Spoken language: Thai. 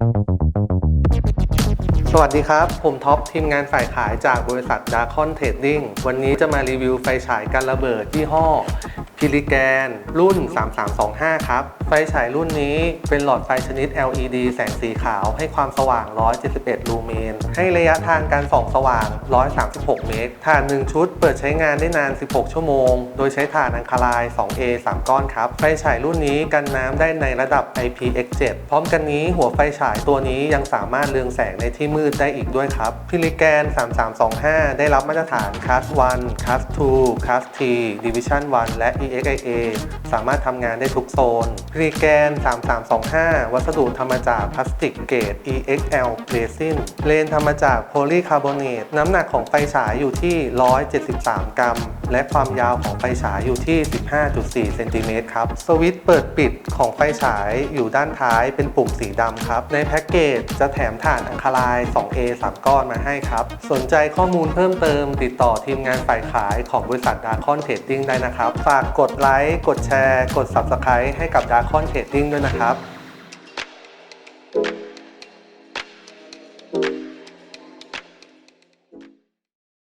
สวัสดีครับ ผมท็อปทีมงานฝ่ายขายจากบริษัทดาคอนเทรดดิ้งวันนี้จะมารีวิวไฟฉายกันระเบิดยี่ห้อพิลิแกนรุ่น 3325 ครับ ไฟฉายรุ่นนี้เป็นหลอดไฟชนิด LED แสงสีขาวให้ความสว่าง 171 ลูเมน ให้ระยะทางการส่องสว่าง 136 เมตร ถ่าน 1 ชุดเปิดใช้งานได้นาน 16 ชั่วโมง โดยใช้ถ่านอังคาราย 2A 3 ก้อนครับ ไฟฉายรุ่นนี้กันน้ำได้ในระดับ IPX7 พร้อมกันนี้หัวไฟฉายตัวนี้ยังสามารถเรืองแสงในที่มืดได้อีกด้วยครับพิลิแกน 3325 ได้รับมาตรฐาน Class 1 Class 2 Class T Division 1 และ EXIA สามารถทำงานได้ทุกโซนพิลิแกน 3325 วัสดุทำมาจากพลาสติกเกรด EXL Resin เลนทำมาจากโพลีคาร์บอเนตน้ำหนักของไฟฉายอยู่ที่ 173 กรัม และความยาวของไฟฉายอยู่ที่ 15.4 เซนติเมตรครับ สวิตช์เปิดปิดของไฟฉายอยู่ด้านท้ายเป็นปุ่มสีดำครับ ในแพ็กเกจจะแถมถ่านอังคาราย 2A 3 ก้อนมาให้ครับ สนใจข้อมูลเพิ่มเติม ติดต่อทีมงานฝ่ายขายของบริษัทดาคอนเทรดดิ้งได้นะครับ ฝากกดไลค์ กดแชร์ กด Subscribe ให้กับดาคอนเทรดดิ้งด้วยนะครับ